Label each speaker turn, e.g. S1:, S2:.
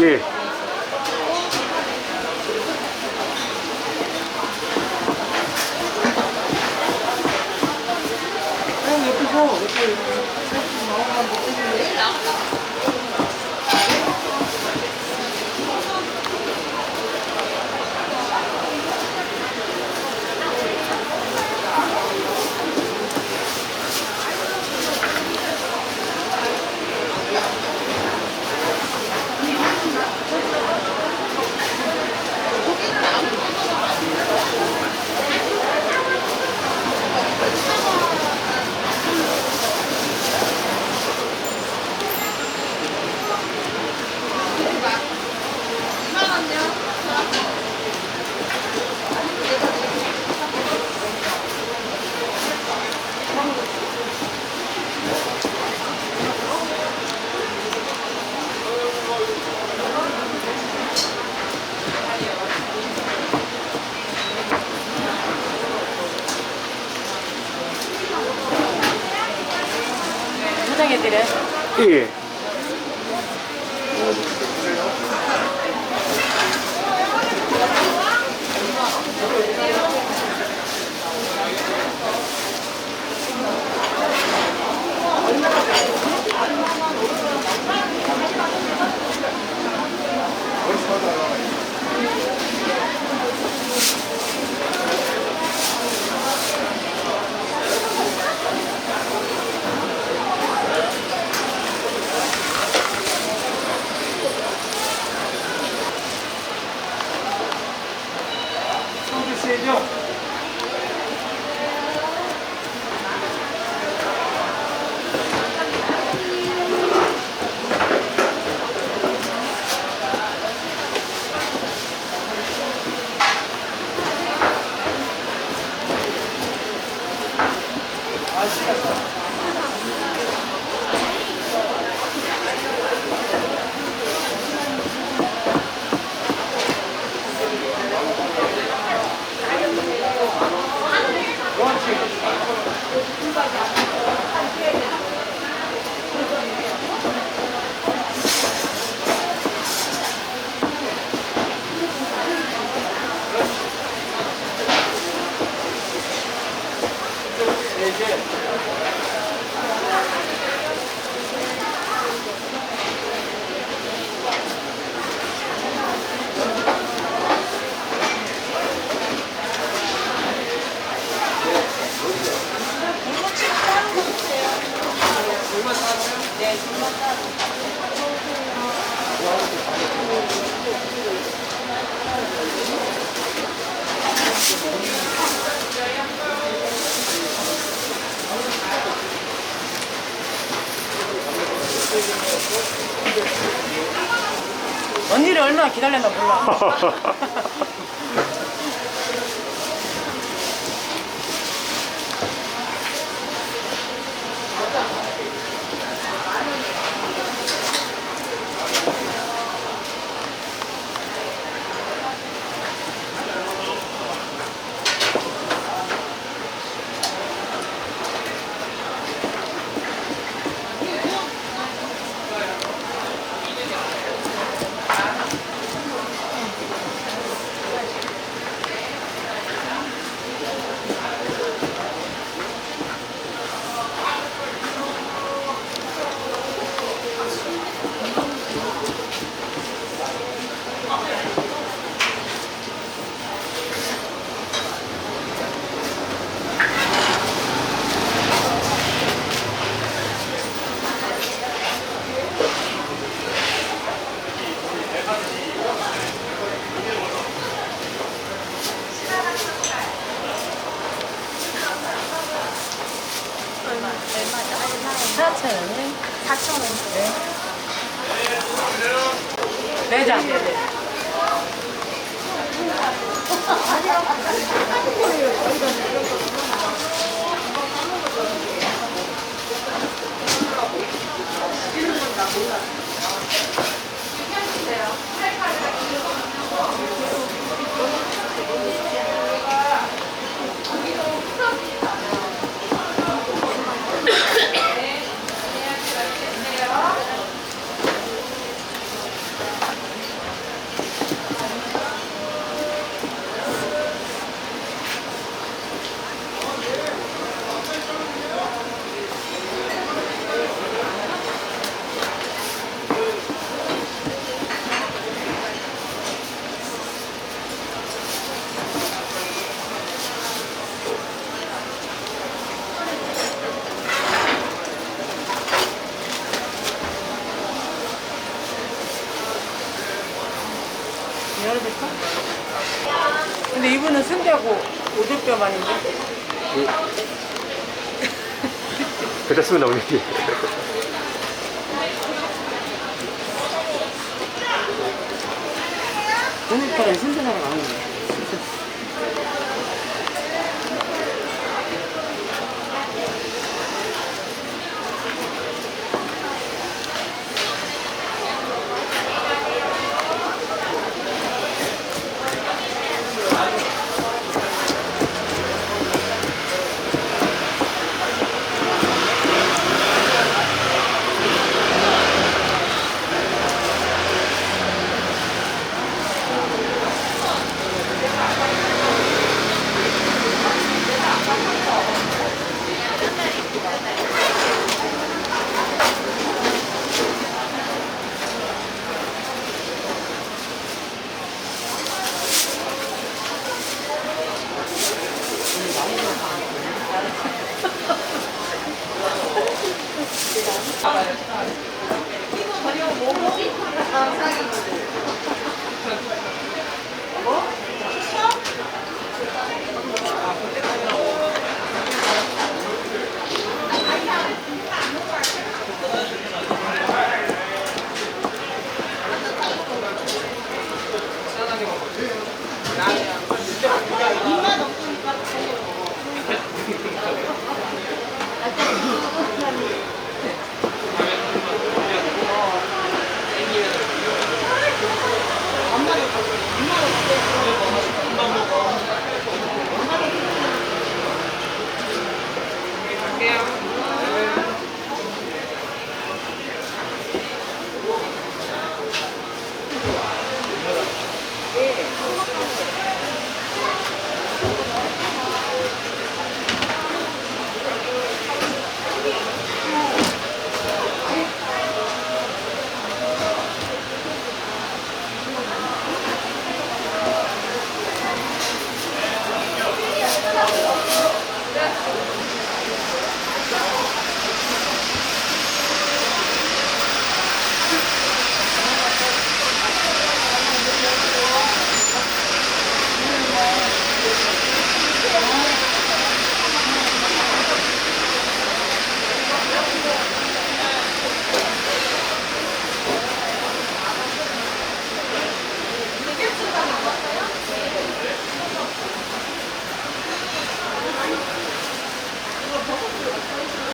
S1: 예.
S2: 아, 예쁘죠? 이렇게 나오면 못 드시 네. 포장해드려요?
S1: 예. 아, 시간
S2: 언니를 얼마나 기다렸나 몰라. 4,000원에 4,000원. 네. 장 근데 이분은 순대하고 오돌뼈 아닌데?
S1: 괜찮습니다, 우리.
S2: 순대랑 안 먹네. 今のスペー